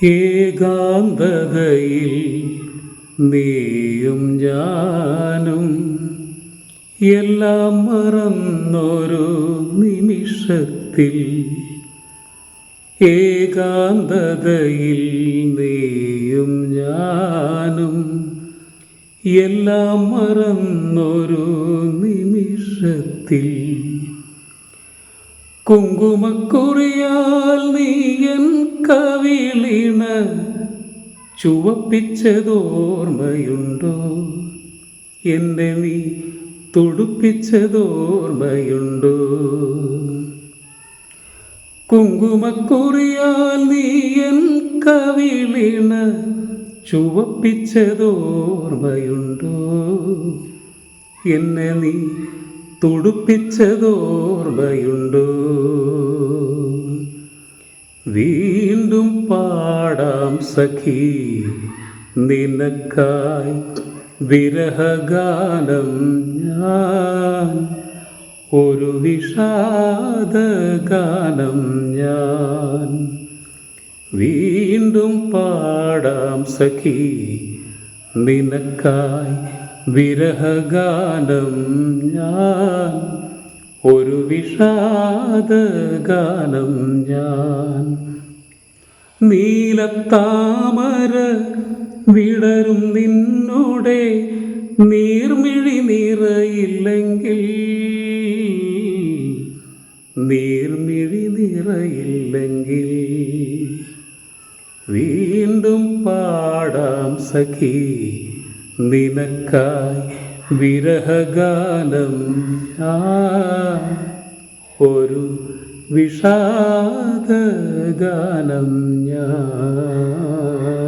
ഏകാന്തതയിൽ നീയും ഞാനും എല്ലാം മറന്നൊരു നിമിഷത്തിൽ ഏകാന്തതയിൽ നീയും ഞാനും എല്ലാം മറന്നൊരു നിമിഷത്തിൽ കുങ്കുമക്കുറിയാൽ നീയൻ കവിളിണ ചുവപ്പിച്ചതോർമ്മയുണ്ടോ? എന്നെ നീ തുടുപ്പിച്ചതോർമ്മയുണ്ടോ? കുങ്കുമക്കുറിയാൽ നീ എൻ കവിളിണ ചുവപ്പിച്ചതോർമ്മയുണ്ടോ? എന്നെ നീ തുടുപ്പിച്ചതോർമ്മയുണ്ടോ? വീണ്ടും പാടാം സഖി. നിനക്കായി വിരഹഗാനം ഞാൻ. ഒരു വിഷാദഗാനം ഞാൻ. വീണ്ടും പാടാം സഖി. നിനക്കായി വിരഹഗാനം ഞാൻ. ഒരു വിഷാദഗാനം ഞാൻ. നീലത്താമര വിടരും നിന്നോടെ നീർമിഴി നിറയില്ലെങ്കിൽ നീർമിഴി നിറയില്ലെങ്കിൽ. വീണ്ടും പാടാം സഖി നിനക്കായി വിരഹഗാനം. ഞാൻ ഒരു വിഷാദഗാനം ഞാൻ.